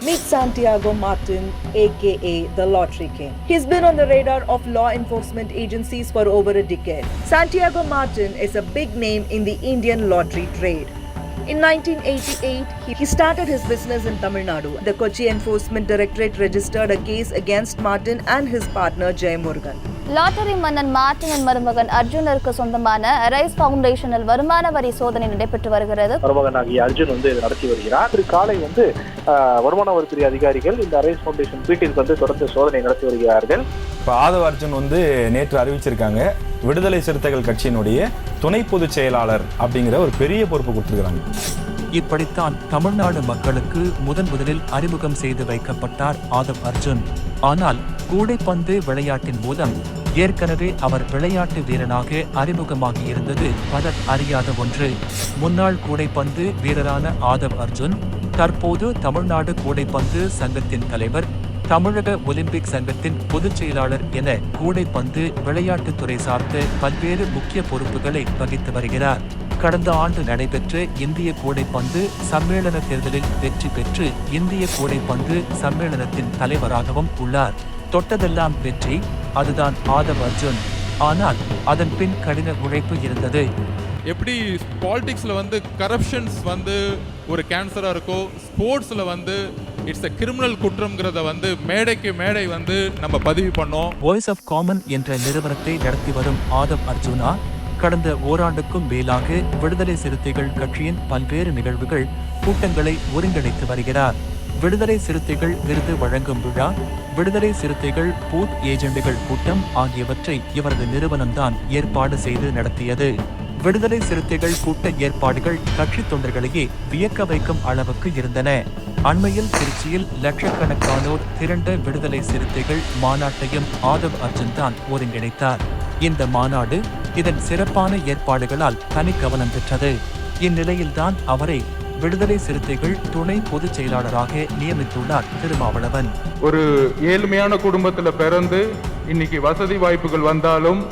Meet Santiago Martin, aka the Lottery King. He's been on the radar of law enforcement agencies for over a decade. Santiago Martin is a big name in the Indian lottery trade. In 1988, he- started his business in Tamil Nadu. The Kochi Enforcement Directorate registered a case against Martin and his partner Jay Murugan. Lottery மன்னன் மார்ட்டினின் மருமகன் அர்ஜுனருக்கு சொந்தமான rice ஃபவுண்டேஷனில் வருமான வரி சோதனை நடைபெற்று வருகிறது மருமகனாகிய அர்ஜுன் வந்து இதை நடத்தி வருகிறார் இன்று காலை வந்து வருமான வரித்துறை அதிகாரிகள் இந்த அரைஸ் ஃபவுண்டேஷன் வீட்டில் வந்து தொடர்ந்து சோதனை நடத்தி வருகிறார்கள் இப்போ ஆதவ அர்ஜுன் வந்து நேற்று அறிவிச்சிருக்காங்க விடுதலை சிறுத்தைகள் கட்சியினுடைய துணை பொதுச் செயலாளர் அப்படிங்கிற ஒரு பெரிய பொறுப்பு கொடுத்துருக்காங்க இப்படித்தான் தமிழ்நாடு மக்களுக்கு முதன் முதலில் அறிமுகம் செய்து வைக்கப்பட்டார் ஆதவ் அர்ஜுன். ஆனால் கூடைப்பந்து விளையாட்டின் மூலம் ஏற்கனவே அவர் விளையாட்டு வீரனாக அறிமுகமாகி இருந்தது பலர் அறியாத ஒன்று. முன்னாள் கூடைப்பந்து வீரரான ஆதவ் அர்ஜுன் தற்போது தமிழ்நாடு கூடைப்பந்து சங்கத்தின் தலைவர் தமிழக ஒலிம்பிக் சங்கத்தின் பொதுச் செயலாளர் என கூடைப்பந்து விளையாட்டுத்துறை சார்ந்த பல்வேறு முக்கிய பொறுப்புகளை வகித்து வருகிறார். கடந்த ஆண்டு நடைபெற்ற இந்திய கூடைப்பந்து சம்மேளன தேர்தலில் வெற்றி பெற்று இந்திய கூடைப்பந்து சம்மேளனத்தின் தலைவராகவும் உள்ளார். தொட்டதெல்லாம் வெற்றி அதுதான் ஆதவ் அர்ஜுன். ஆனால் அதன் பின் கடின உழைப்பு இருந்தது. எப்படி பாலிடிக்ஸில் வந்து கரப்ஷன்ஸ் வந்து ஒரு கேன்சராக இருக்கோ ஸ்போர்ட்ஸில் வந்து இட்ஸ் அ கிரிமினல் குற்றம்ங்கிறத வந்து மேடைக்கு மேடை வந்து நம்ம பதிவு பண்ணோம். வாய்ஸ் ஆஃப் காமன் என்ற நிறுவனத்தை நடத்தி வரும் ஆதவ் அர்ஜுனா கடந்த ஓராண்டுக்கும் மேலாக விடுதலை சிறுத்தைகள் கட்சியின் பல்வேறு நிகழ்வுகள் கூட்டங்களை ஒருங்கிணைத்து வருகிறார். விடுதலை சிறுத்தைகள் விருது வழங்கும் விழா விடுதலை சிறுத்தைகள் பூத் ஏஜெண்டுகள் கூட்டம் ஆகியவற்றை இவரது நிறுவனம்தான் ஏற்பாடு செய்து நடத்தியது. விடுதலை சிறுத்தைகள் கூட்ட ஏற்பாடுகள் கட்சி தொண்டர்களையே வியக்க வைக்கும் அளவுக்கு இருந்தன. அண்மையில் திருச்சியில் லட்சக்கணக்கானோர் திரண்ட விடுதலை சிறுத்தைகள் மாநாட்டையும் ஆதவ் அர்ஜுன் தான் ஒருங்கிணைத்தார். இந்த மாநாடு இதன் சிறப்பான ஏற்பாடுகளால் தனி கவனம் பெற்றது. இந்நிலையில்தான் அவரை விடுதலை சிறுத்தைகள் துணை பொதுச் செயலாளராக நியமித்துள்ளார் திருமாவளவன். ஒரு ஏழ்மையான குடும்பத்துல பிறந்து இன்னைக்கு வசதி வாய்ப்புகள் வந்தாலும்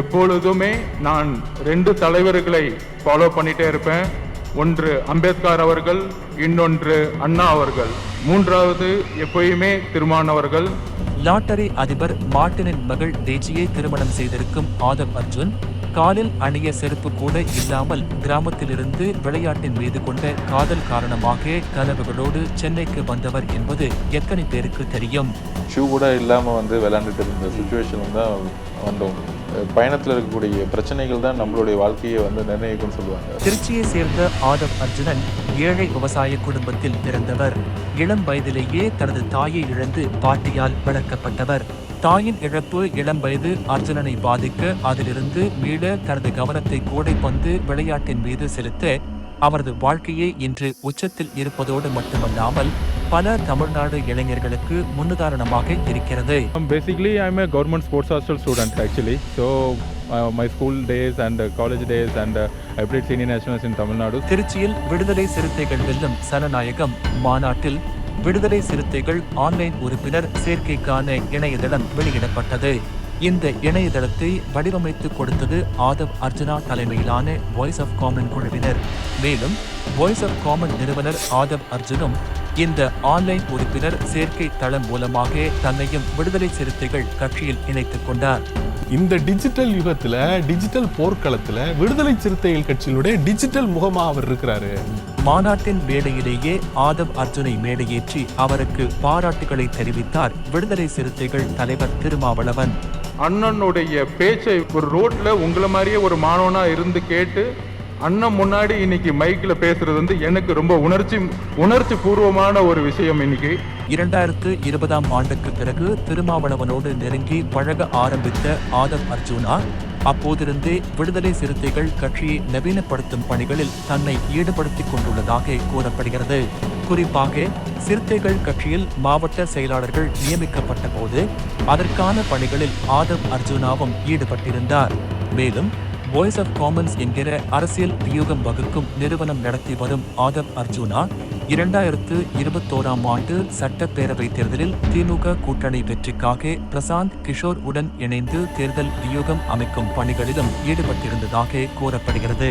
எப்பொழுதுமே நான் ரெண்டு தலைவர்களை ஃபாலோ பண்ணிட்டே இருப்பேன். ஒன்று அம்பேத்கர் அவர்கள் இன்னொன்று அண்ணா அவர்கள். மூன்றாவது எப்பயுமே திருமானவர்கள் லாட்டரி அதிபர் மார்ட்டினின் மகள் தேஜியை திருமணம் செய்திருக்கும் ஆதவ் அர்ஜுன் காலில் அணிய செருப்பு கூட இல்லாமல் கிராமத்திலிருந்து விளையாட்டின் மீது கொண்ட காதல் காரணமாக கனவுகளோடு சென்னைக்கு வந்தவர் என்பது எத்தனை பேருக்கு தெரியும்? ஷூ கூட இல்லாமல் வந்து விளையாண்டுட்டு இருந்த சுச்சுவேஷன் தான் வந்தோம். பயணத்தில் இருக்கக்கூடிய பிரச்சனைகள் தான் நம்மளுடைய வாழ்க்கையை வந்து நிர்ணயிக்கும்னு சொல்லுவாங்க. திருச்சியை சேர்ந்த ஆதவ் அர்ஜுனன் ஏழை விவசாய குடும்பத்தில் பிறந்தவர். இளம் வயதிலேயே தனது தாயை இழந்து பாட்டியால் வளர்க்கப்பட்டவர். தாயின் இழப்பு இளம் வயது அர்ஜுனனை பாதிக்க அதிலிருந்து மீள தனது கவனத்தை கூடைப்பந்து விளையாட்டின் மீது செலுத்த அவரது வாழ்க்கையே இன்று உச்சத்தில் இருப்பதோடு மட்டுமல்லாமல் பல தமிழ்நாடு இளைஞர்களுக்கு முன்னுதாரணமாக இருக்கிறது hostel student actually. So, uh, my school days and uh, college days, and uh, I played senior nationals in Tamil Nadu. திருச்சியில் விடுதலை சிறுத்தைகள் வெல்லும் சனநாயகம் மாநாட்டில் விடுதலை சிறுத்தைகள் ஆன்லைன் உறுப்பினர் சேர்க்கைக்கான இணையதளம் வெளியிடப்பட்டது இந்த இணையதளத்தை வடிவமைத்து கொடுத்தது ஆதவ் அர்ஜுனா தலைமையிலான வாய்ஸ் ஆஃப் காமன் குழுவினர். மேலும் வாய்ஸ் ஆஃப் காமன் நிறுவனர் ஆதவ் அர்ஜுனும் இந்த ஆன்லைன் உறுப்பினர் சேர்க்கை தளம் மூலமாக தன்னையும் விடுதலை சிறுத்தைகள் கட்சியில் இணைத்துக் கொண்டார். இந்த டிஜிட்டல் யுகத்துல டிஜிட்டல் போர்க்களத்துல விடுதலை சிறுத்தைகள் கட்சியினுடைய டிஜிட்டல் முகமா அவர் இருக்கிறாரு. மாநாட்டின் மேடையிலேயே ஆதவ் அர்ஜுனை மேடையேற்றி அவருக்கு பாராட்டுகளை தெரிவித்தார் விடுதலை சிறுத்தைகள் தலைவர் திருமாவளவன். அண்ணனுடைய பேச்சை ஒரு ரோட்டில் உங்களை மாதிரியே ஒரு மாணவனாக இருந்து கேட்டு அண்ணன் முன்னாடி இன்னைக்கு மைக்கில் பேசுறது வந்து எனக்கு ரொம்ப உணர்ச்சி உணர்ச்சி பூர்வமான ஒரு விஷயம் இன்னைக்கு. இரண்டாயிரத்து இருபதாம் ஆண்டுக்கு பிறகு திருமாவளவனோடு நெருங்கி பழக ஆரம்பித்த ஆதவ் அர்ஜுனா அப்போதிருந்தே விடுதலை சிறுத்தைகள் கட்சியை நவீனப்படுத்தும் பணிகளில் தன்னை ஈடுபடுத்திக் கொண்டுள்ளதாக கூறப்படுகிறது. குறிப்பாக சிறுத்தைகள் கட்சியில் மாவட்ட செயலாளர்கள் நியமிக்கப்பட்ட போது அதற்கான பணிகளில் ஆதவ் அர்ஜுனாவும் ஈடுபட்டிருந்தார். மேலும் வாய்ஸ் ஆஃப் காமன்ஸ் என்கிற அரசியல் வியூகம் வகுக்கும் நிறுவனம் நடத்தி வரும் ஆதவ் அர்ஜுனா இரண்டாயிரத்து இருபத்தோராம் ஆண்டு சட்டப்பேரவை தேர்தலில் திமுக கூட்டணி வெற்றிக்காக பிரசாந்த் கிஷோர் உடன் இணைந்து தேர்தல் வியூகம் அமைக்கும் பணிகளிலும் ஈடுபட்டிருந்ததாக கூறப்படுகிறது.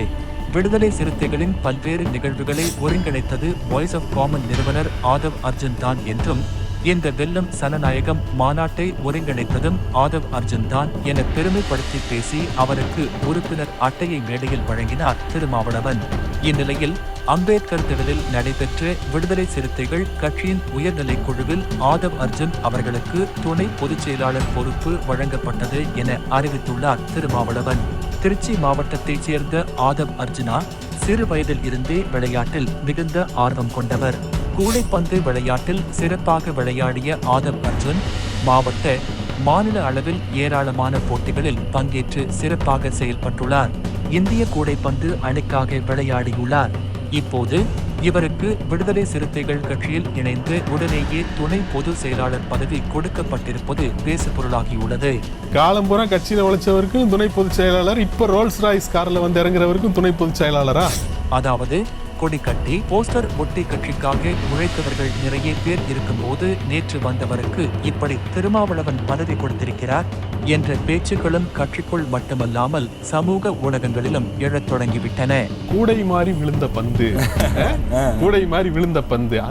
விடுதலை சிறுத்தைகளின் பல்வேறு நிகழ்வுகளை ஒருங்கிணைத்தது வாய்ஸ் ஆஃப் காமன் நிறுவனர் ஆதவ் அர்ஜுன் தான் என்றும் இந்த வெல்லம் சனநாயகம் மாநாட்டை ஒருங்கிணைத்ததும் ஆதவ் அர்ஜுன் தான் என பெருமைப்படுத்தி பேசி அவருக்கு உறுப்பினர் அட்டையை மேடையில் வழங்கினார் திருமாவளவன். இந்நிலையில் அம்பேத்கர் திடலில் நடைபெற்ற விடுதலை சிறுத்தைகள் கட்சியின் உயர்நிலைக் குழுவில் ஆதவ் அர்ஜுன் அவர்களுக்கு துணை பொதுச் செயலாளர் பொறுப்பு வழங்கப்பட்டது என அறிவித்துள்ளார் திருமாவளவன். திருச்சி மாவட்டத்தைச் சேர்ந்த ஆதவ் அர்ஜுனா சிறு வயதில் இருந்தே விளையாட்டில் மிகுந்த ஆர்வம் கொண்டவர். கூடைப்பந்து விளையாட்டில் சிறப்பாக விளையாடிய ஆதவ் அர்ஜுன் மாவட்ட மாநில அளவில் ஏராளமான போட்டிகளில் பங்கேற்று சிறப்பாக செயல்பட்டுள்ளார். இந்திய கூடைப்பந்து அணிக்காக விளையாடியுள்ளார். இப்போது இவருக்கு விடுதலை சிறுத்தைகள் கட்சியில் இணைந்து உடனேயே துணை பொதுச் செயலாளர் பதவி கொடுக்கப்பட்டிருப்பது பேசுபொருளாகியுள்ளது. காலம்புறம் கட்சியில உழைச்சவருக்கும் துணை பொதுச் செயலாளர் இப்ப ரோல்ஸ் ராய்ஸ் கார்ல வந்து இறங்குறவருக்கும் துணை பொதுச் செயலாளரா? அதாவது கொடி கட்டி போஸ்டர் ஒட்டி கட்சிக்காக உழைத்தவர்கள் நிறைய பேர் இருக்கும்போது நேற்று வந்தவருக்கு இப்படி திருமாவளவன் பதவி கொடுத்திருக்கிறார் என்ற பேச்சுக்களும் கட்சிக்குள் மட்டுமல்லாமல் சமூக ஊடகங்களிலும் எழத் தொடங்கிவிட்டன. கூடை மாறி விழுந்த பந்து. கூடை மாறி விழுந்த பந்து.